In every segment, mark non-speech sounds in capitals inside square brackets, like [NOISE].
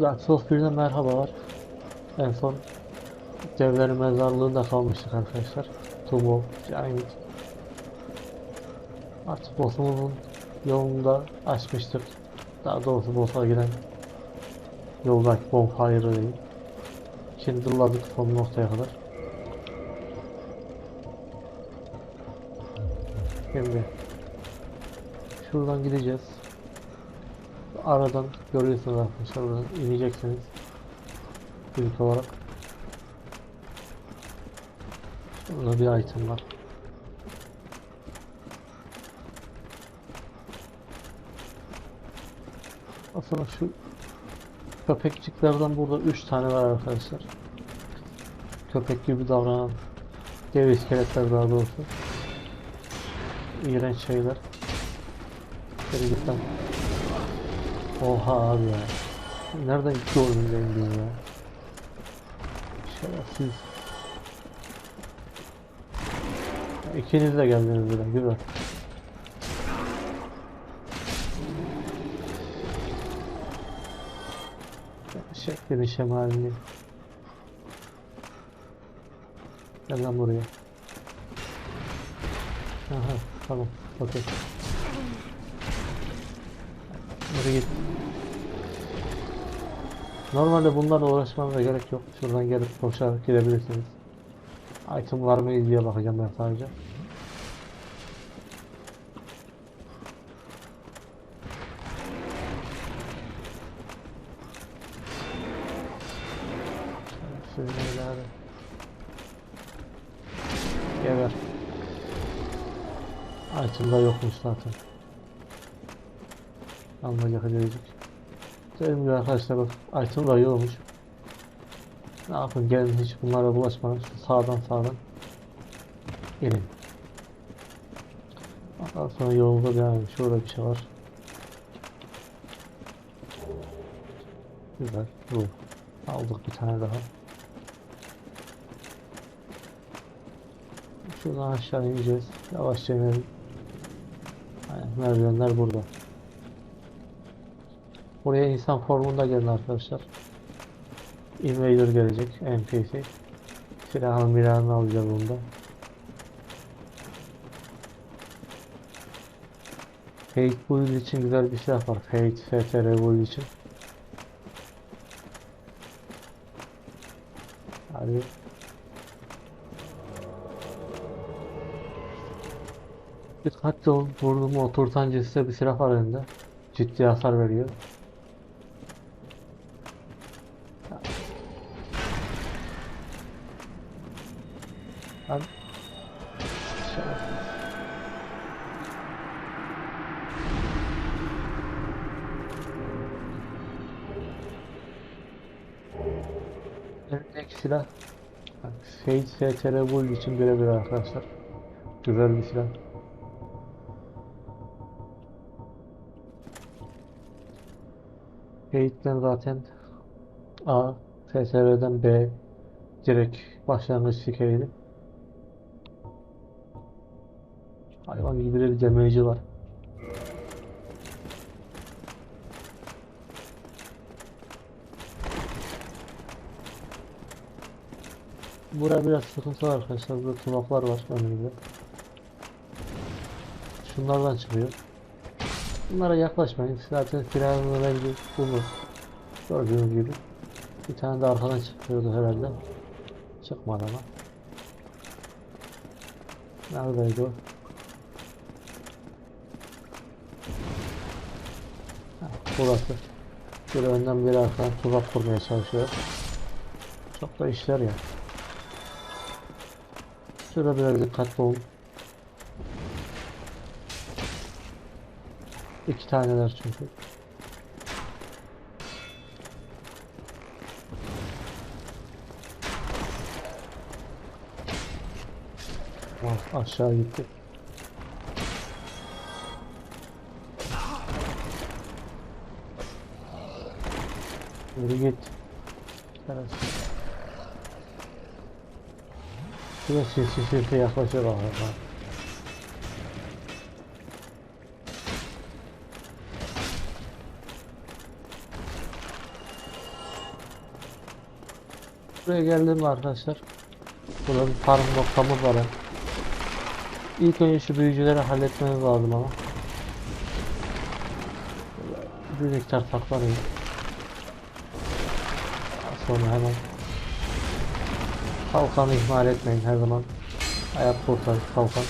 Dark Souls 1'de merhabalar. En son Devlerin mezarlığında kalmıştık arkadaşlar. Of Giant. Artık boss'umuzun yolunda açmıştık. Daha doğrusu boss'a giren yoldaki bonfire'ı değil. Kindle'ladık son noktaya kadar. Şimdi şuradan gideceğiz. Aradan görüyorsunuz arkadaşlar buradan ineceksiniz. İlk olarak. Burada bir item var. Aslında şu köpekçiklerden burada 3 tane var arkadaşlar. Köpek gibi davranan dev iskeletler daha doğrusu. İğrenç şeyler. Geri gitmem. Oha abi ya. Nereden gördün zengin ya? Şerefsiz. İkiniz de geldiniz buraya. Güzel. Şeklini şemalini. Gel lan buraya. Aha tamam. Okey. Buraya git. Normalde bunlarla uğraşmanıza gerek yok. Şuradan gelip koşarak gidebilirsiniz. Item var mı diye bakacağım ben sadece. Geber. Item'da yokmuş zaten. Edecek. Dediğim gibi arkadaşlar bak item da yokmuş. Ne yapın gelin hiç bunlara bulaşmayın. Şu sağdan sağdan gelin. Ondan sonra yolda devam edin. Şurada bir şey var. Güzel. Bu. Aldık bir tane daha. Şuradan aşağı ineceğiz. Yavaşça inelim. Aynen, merdivenler burada. Buraya insan formunda gelin arkadaşlar. Invader gelecek. NPC. Silahını milahını alacağız bunda. Fate build için güzel bir silah var. Fate FTR build için. Hadi. Dikkatli olun. Vurduğumu oturtancı size bir silah var elinde. Ciddi hasar veriyor. STR Bull için birebir arkadaşlar. Güzel bir silah. Fate'den zaten A, SSR'den B direkt başlangıç fikiriydi. Hayvan gibi bir damage'i var. Buraya biraz sıkıntı var arkadaşlar. Burada tuzaklar var önümüzde. Şunlardan çıkıyor. Bunlara yaklaşmayın. Zaten silahını rengi bunu. Gördüğünüz gibi. Bir tane de arkadan çıkıyordu herhalde. Çıkmadı ama. Neredeydi o? Burası. Biri önden biri arkadan tuzak kurmaya çalışıyor. Çok da işler ya. Şurada biraz dikkatli olun. İki taneler çünkü. Ah, aşağı gitti. Yürü git. Evet. Şurada sinsi sinsi yaklaşıyor bak. Buraya geldim arkadaşlar. Burada bir farm noktamız var. İlk önce şu büyücüleri halletmemiz lazım ama. Bir miktar saklanayım. Sonra hemen kalkanı ihmal etmeyin her zaman. Ayak kurtarır kalkan.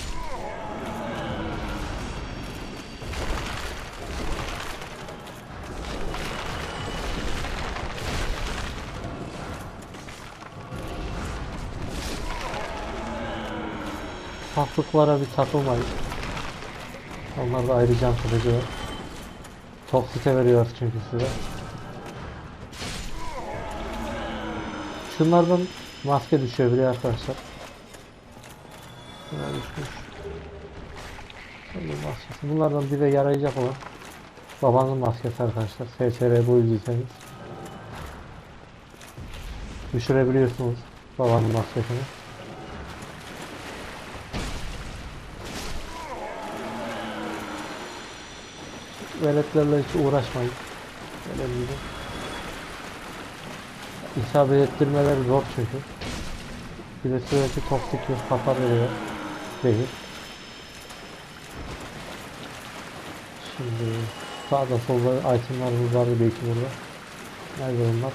Farklılıklara bir takılmayın. Onlar da ayrı can kılıcı. Toksite veriyor çünkü size. Şunlardan maske düşüyor bile arkadaşlar. Bunlar düşmüş. Maskesi. Bunlardan bize yarayacak olan babanın maskesi arkadaşlar. SSR bu yüzdeyseniz. Düşürebiliyorsunuz babanın maskesini. Veletlerle hiç uğraşmayın. Önemli değil. İsabet ettirmeler zor çünkü. Bir de sürekli toksik bir hasar veriyor. Zehir. Şimdi sağda solda itemlarımız vardı belki burada. Nerede onlar?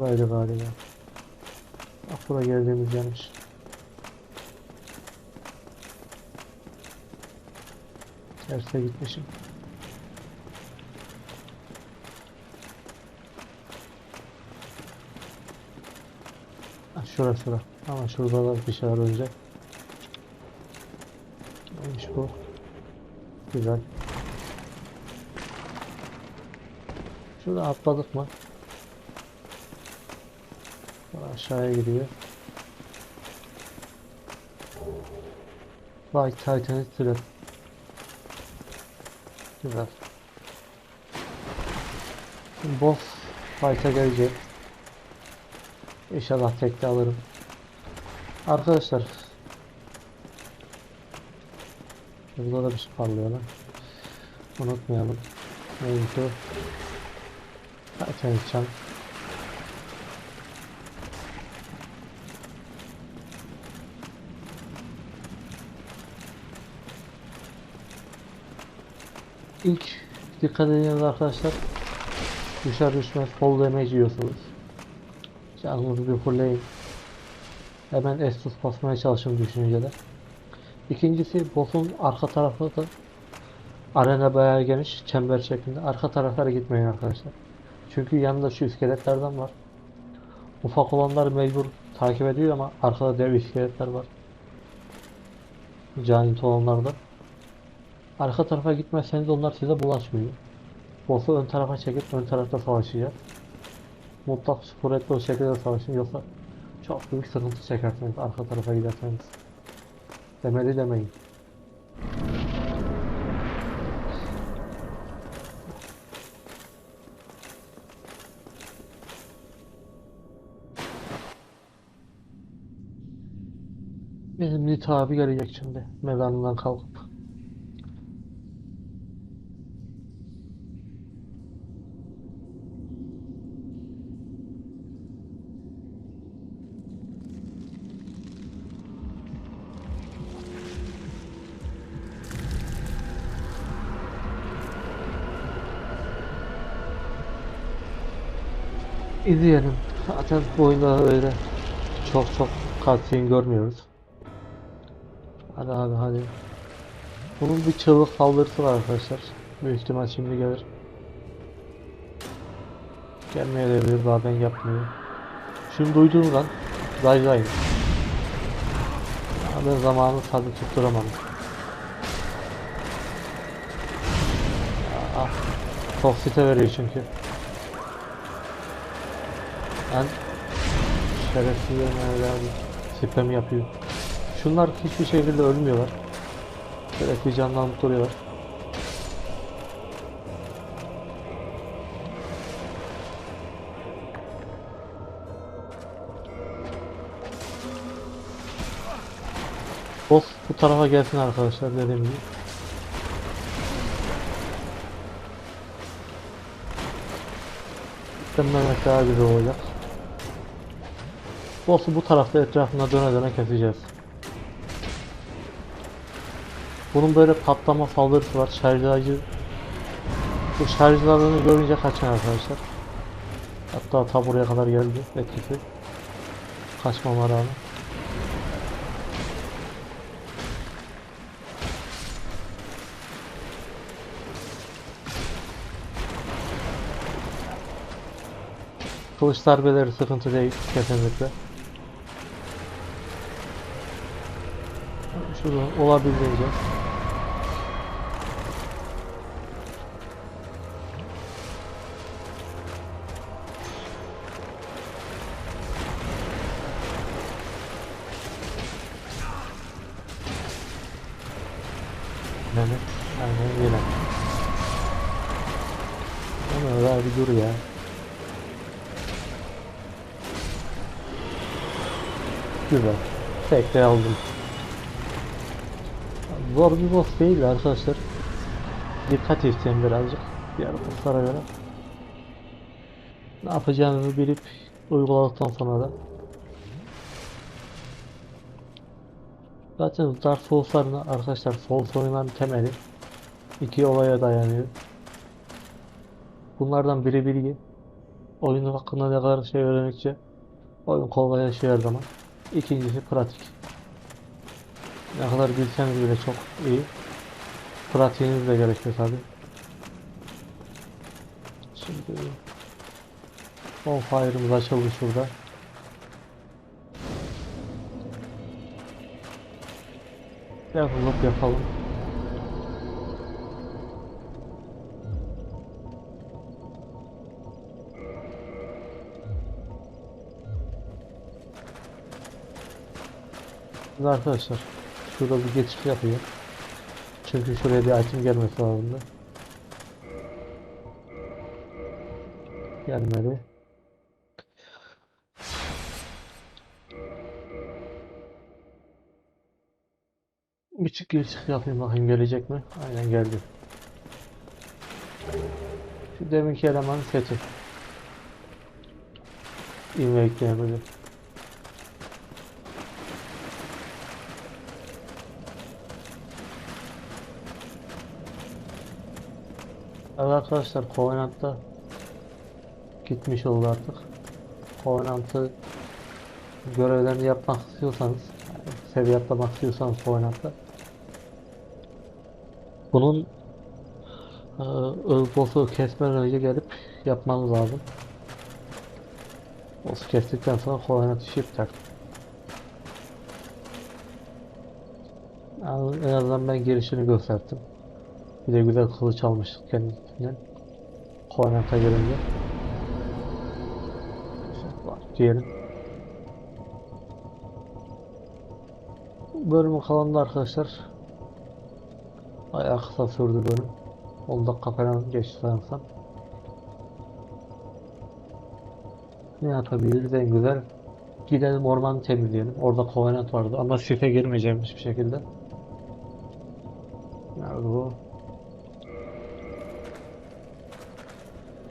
Böyle galiba. Bak buraya geldiğimiz yanlış. Terse gitmişim. Ha, şura şura. Ama şurada da bir şey var önce. Neymiş bu? Güzel. Şurada atladık mı? Aşağıya gidiyor. Vay Titanic süre. Güzel. Şimdi boss fight'a gelecek. İnşallah tekte alırım. Arkadaşlar. Burada da bir şey parlıyor lan. Unutmayalım. Neydi o? Titanic İlk dikkat ediniz arkadaşlar. Düşer düşmez full damage yiyorsunuz. Canınızı bir fullleyin. Hemen Estus basmaya çalışın düşüncede. İkincisi boss'un arka tarafı da arena bayağı geniş çember şeklinde. Arka taraflara gitmeyin arkadaşlar. Çünkü yanında şu iskeletlerden var. Ufak olanlar mecbur takip ediyor ama arkada dev iskeletler var. Giant olanlardan. Arka tarafa gitmezseniz onlar size bulaşmıyor. Boss'u ön tarafa çekip ön tarafta savaşacak. Mutlak suretli o şekilde savaşın yoksa çok büyük sıkıntı çekersiniz arka tarafa giderseniz. Demeli demeyin. Bizim Nita abi gelecek şimdi mezarından kalkıp. İzleyelim. Zaten bu oyunda öyle çok çok cutscene görmüyoruz. Hadi hadi hadi. Bunun bir çığlık saldırısı var arkadaşlar. Büyük ihtimal şimdi gelir. Gelmeye de bilir daha ben yapmıyor. Şunu duyduğum an Zayzayım. Ama ben zamanı tadı tutturamadım. Ah, toksite veriyor çünkü. Lan şerefsiz yani abi. Spam yapıyor. Şunlar hiçbir şekilde ölmüyorlar. Sürekli canlanıp duruyorlar. Boss bu tarafa gelsin arkadaşlar dediğim gibi. Sistemlemek daha güzel olacak. Boss'u bu tarafta etrafında döne döne keseceğiz. Bunun böyle patlama saldırısı var. Şarjlayıcı bu şarjlarını görünce kaçın arkadaşlar. Hatta ta buraya kadar geldi etkisi. Kaçmama rağmen. Kılıç darbeleri sıkıntı değil kesinlikle. Şurada olabildiğince. Yani, aynen öyle. Ama daha bir ya. Güzel. Tek de aldım. Zor bir boss değil arkadaşlar. Dikkat isteyin birazcık. Diğer bosslara göre. Ne yapacağınızı bilip uyguladıktan sonra da Zaten Dark Souls'ların arkadaşlar Souls oyunların temeli iki olaya dayanıyor. Bunlardan biri bilgi. Oyunun hakkında ne kadar şey öğrendikçe oyun kolaylaşıyor her zaman. İkincisi pratik. Ne kadar bilseniz bile çok iyi. Pratiğiniz de gerekiyor tabi. Şimdi Bonfire'ımız açıldı şurada. Level yapalım. Şimdi arkadaşlar şurada bir geçiş yapayım. Çünkü şuraya bir item gelmesi lazımdı. Gelmedi. Bir çık çık yapayım bakayım gelecek mi? Aynen geldi. Şu deminki elemanın seti. İnme ekleyemedim. Evet arkadaşlar Covenant'ta gitmiş oldu artık. Covenant'ı görevlerini yapmak istiyorsanız yani seviye atlamak istiyorsanız Covenant'ta bunun e, boss'u kesmeden önce gelip yapmanız lazım. Boss'u kestikten sonra Covenant işi biter. Yani en azından ben girişini gösterdim. Bir de güzel kılıç almıştık kendisinden. Covenant'a gelince. Var diyelim. Bölümün kalanında arkadaşlar bayağı kısa sürdü bölüm. 10 dakika falan geçti sanırsam. Ne yapabiliriz en güzel? Gidelim ormanı temizleyelim. Orada Covenant vardı ama site girmeyeceğim hiçbir şekilde. Nerede bu?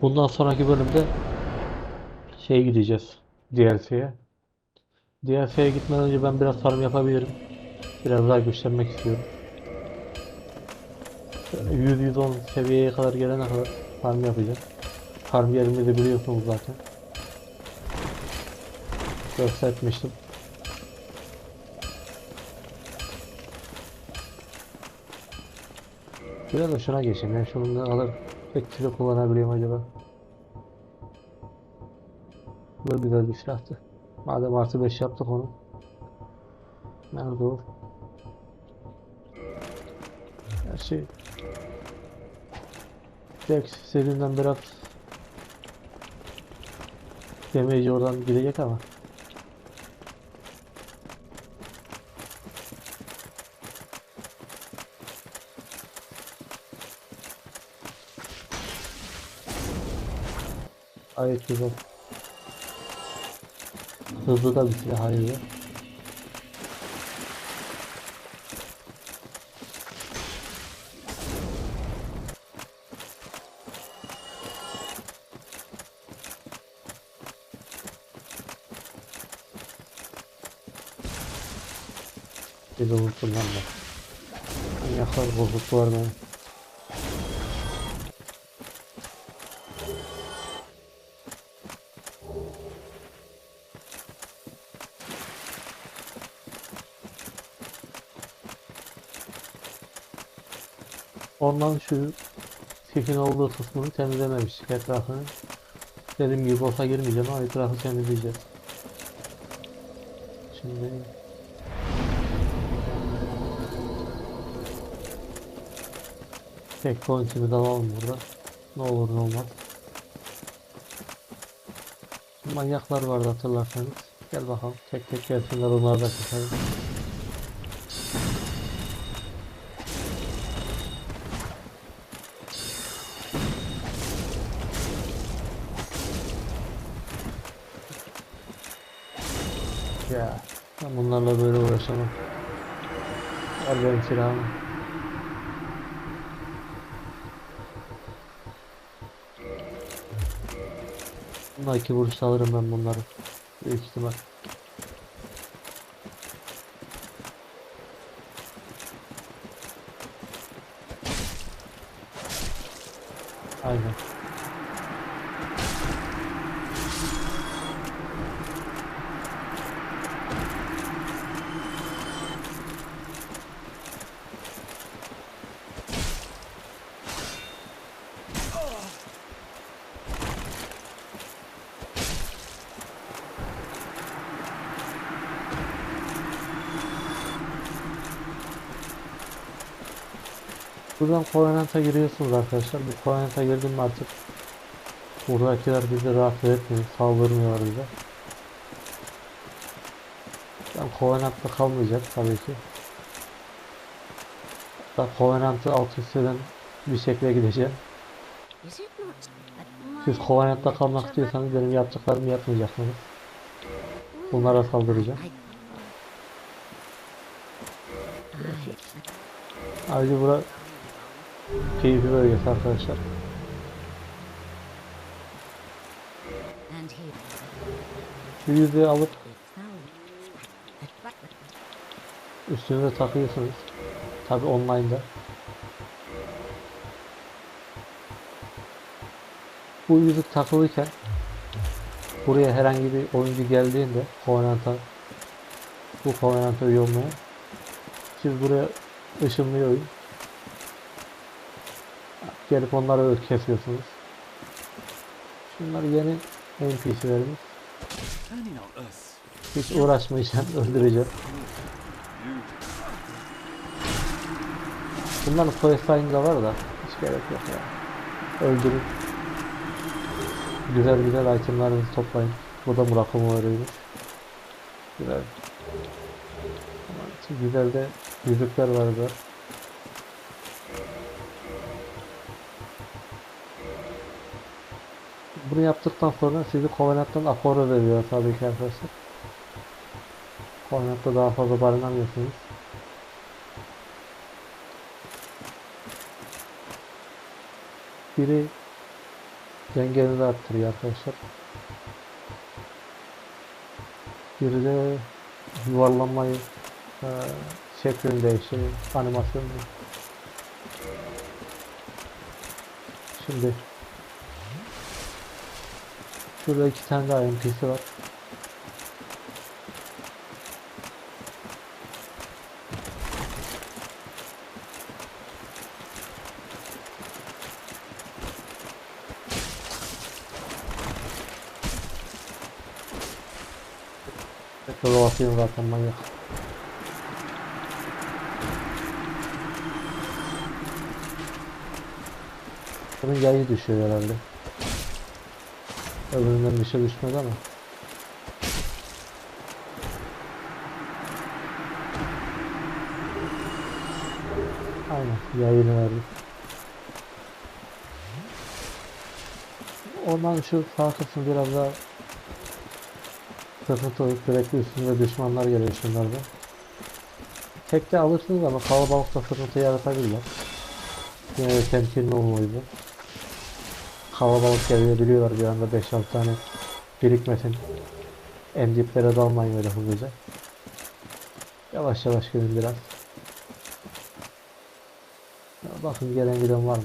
Bundan sonraki bölümde şeye gideceğiz. DLC'ye. DLC'ye gitmeden önce ben biraz farm yapabilirim. Biraz daha güçlenmek istiyorum. 100-110 seviyeye kadar gelene kadar farm yapacağım. Farm yerimi de biliyorsunuz zaten. Göstermiştim. Biraz da şuna geçeyim. Ben şunu ne etkili kullanabiliyorum acaba? Bu da güzel bir silahtı. Madem artı 5 yaptık onu. Nerede o? Her şey Dex serinden biraz damage oradan gidecek ama Gayet güzel. Hızlı da bir silah ayrıca. Bizi vursunlar bak. Yakar bozuk var benim. Ondan şu sifin olduğu kısmını temizlememiştik etrafını. Dediğim gibi boss'a girmeyeceğim ama etrafı temizleyeceğiz. Şimdi checkpoint'imizi alalım burada. Ne olur ne olmaz. Manyaklar vardı hatırlarsanız. Gel bakalım tek tek gelsinler onları da keselim. Silahımı. Bunlar iki vuruşta alırım ben bunları. Büyük ihtimal. Aynen. Buradan Covenant'a giriyorsunuz arkadaşlar. Bu Covenant'a girdim mi artık buradakiler bizi rahatsız etmiyor. Saldırmıyorlar bize. Ben Covenant'ta kalmayacak tabii ki. Hatta Covenant'ı alt üstüden bir şekilde gideceğim. Siz Covenant'ta kalmak istiyorsanız benim yaptıklarımı yapmayacaksınız. Bunlara saldıracağım. Ayrıca bura keyifli bölgesi arkadaşlar. Yüzüğü alıp üstünüze takıyorsunuz. Tabi online'da. Bu yüzük takılıyken buraya herhangi bir oyuncu geldiğinde Covenant'a bu Covenant'a üye olmaya siz buraya ışınlıyor oyun. Gelip onları kesiyorsunuz. Şunlar yeni NPC'lerimiz. Hiç uğraşmayacağım, [LAUGHS] öldüreceğim. Bunların questline'da var da hiç gerek yok ya. Öldürün. Güzel güzel itemlerinizi toplayın. Bu da Murakumo öyleymiş. Güzel. Güzel de yüzükler var da. Bunu yaptıktan sonra sizi Covenant'tan Akora veriyor tabii ki arkadaşlar. Covenant'ta daha fazla barınamıyorsunuz. Biri dengenizi arttırıyor arkadaşlar. Biri de yuvarlanmayı eee şeklini değiştiriyor. Animasyonu. Şimdi Şurada iki tane daha NPC var. Tekrar basıyorum zaten manyak. Bunun yayı düşüyor herhalde. Öbüründen bir şey düşmedi ama. Aynen yayını verdik. Ondan şu sağ kısmı biraz daha sıkıntı olup sürekli üstünde düşmanlar geliyor şunlarda. Tekte alırsınız ama kalabalıkta sıkıntı yaratabilirler. Yine de temkinli olun o yüzden. Kalabalık gelebiliyorlar bir anda 5-6 tane birikmesin. En diplere dalmayın öyle hızlıca. Yavaş yavaş gidin biraz. Bakın gelen giden var mı?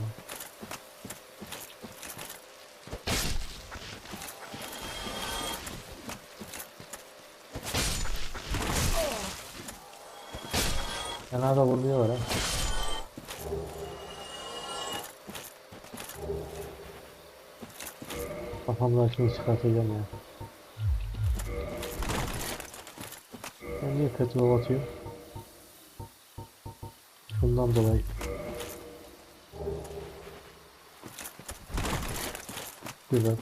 Fena da vuruyorlar ha. Kafamdakini çıkartacağım ya. Ben niye yol atıyorum? Bundan dolayı. Güzel.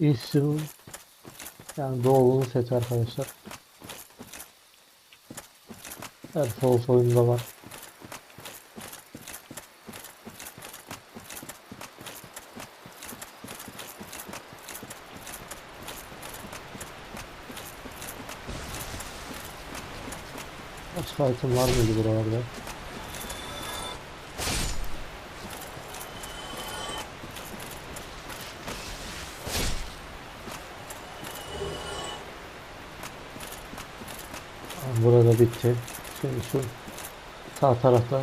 İsim yani doğulunun seti arkadaşlar. Her Souls oyununda var. Başka item var mıydı buralarda? Burada bitti. Şimdi şu sağ tarafta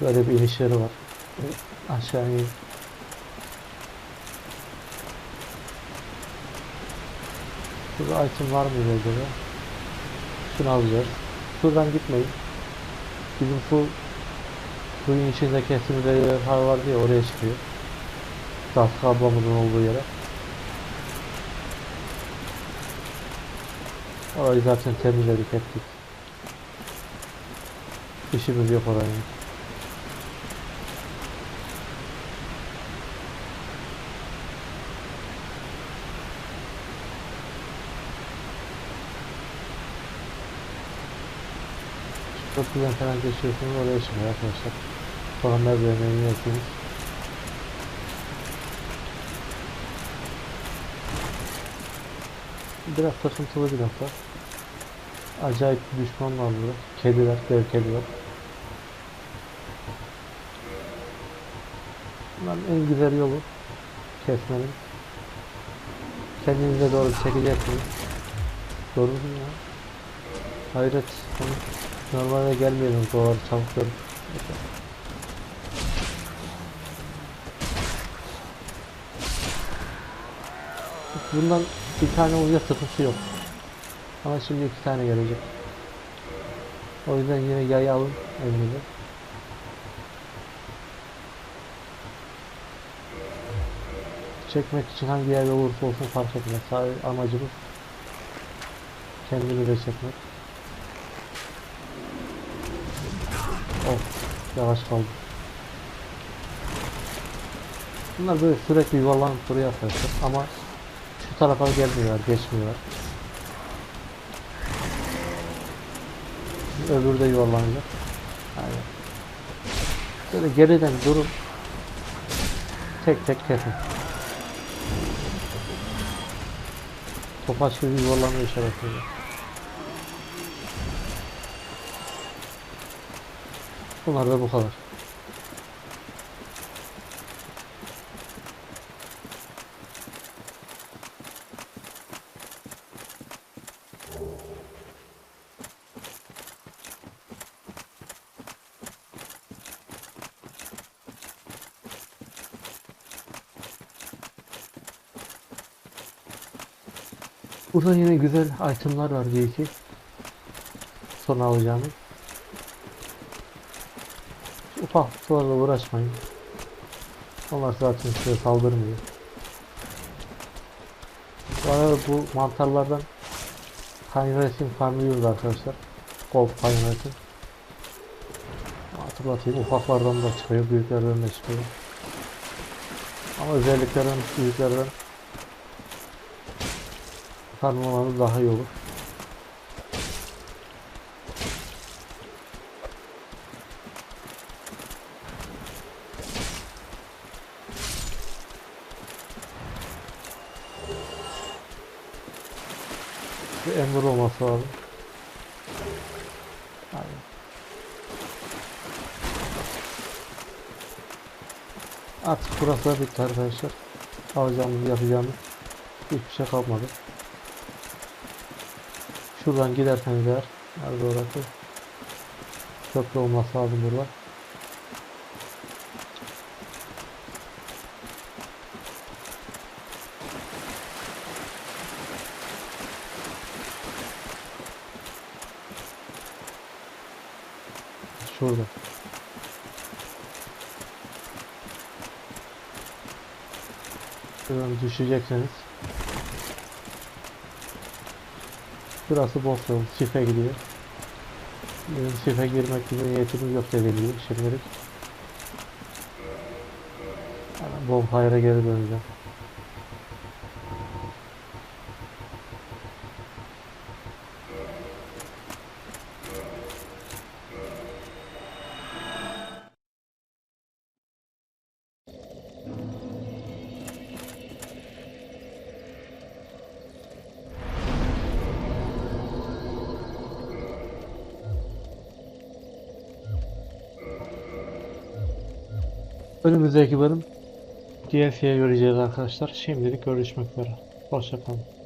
böyle bir iniş yeri var. Aşağı in. Burada item var mıydı acaba? Şunu alacağız. Şuradan gitmeyin. Bizim su suyun içinde kesimde yer vardı ya oraya çıkıyor. Dask ablamızın olduğu yere. Orayı zaten temizledik ettik. İşimiz yok oraya. Köprüden falan geçiyorsunuz oraya çıkıyor arkadaşlar. Sonra merdivene iniyorsunuz. Biraz takıntılı bir nokta. Acayip bir düşman var burada. Kediler, dev kediler. Bunların en güzel yolu kesmenin. Kendinize doğru çekeceksiniz. Doğru mu ya? Hayret. Hani normalde gelmeyelim doğru görüp. Bundan bir tane olunca sıkıntı yok. Ama şimdi iki tane gelecek. O yüzden yine yay alın elinize. Çekmek için hangi yerde olursa olsun fark etmez. Sadece amacımız kendimize çekmek. Of yavaş kaldım. Bunlar böyle sürekli yuvarlanıp duruyor arkadaşlar ama şu tarafa gelmiyorlar, geçmiyorlar. Öbürü de yuvarlanacak. Aynen. Böyle geriden durup tek tek kesin. Topaç gibi yuvarlanıyor işaretinde. Bunlar da bu kadar. Burada yine güzel itemlar var bir iki. Sonra alacağımız. Sularla uğraşmayın. Onlar zaten size saldırmıyor. Bu arada bu mantarlardan Pine farmlıyoruz arkadaşlar. Golf Pine Resin. Hatırlatayım ufaklardan da çıkıyor, büyüklerden de çıkıyor. Ama özelliklerden büyüklerden farmlamanız daha iyi olur. Bir emir olması lazım. Artık burası da bitti arkadaşlar. Alacağımız yapacağımız hiçbir şey kalmadı. Şuradan giderseniz eğer nerede orası? Köprü olması lazım burada. Şurada. Şuradan düşecekseniz. Burası boş yol. Sife gidiyor. Bizim sife girmek gibi niyetimiz yok dediğim şimdilik. Hemen Bonfire'a geri döneceğim. Önümüzdeki bölüm DLC'ye göreceğiz arkadaşlar. Şimdilik görüşmek üzere. Hoşçakalın.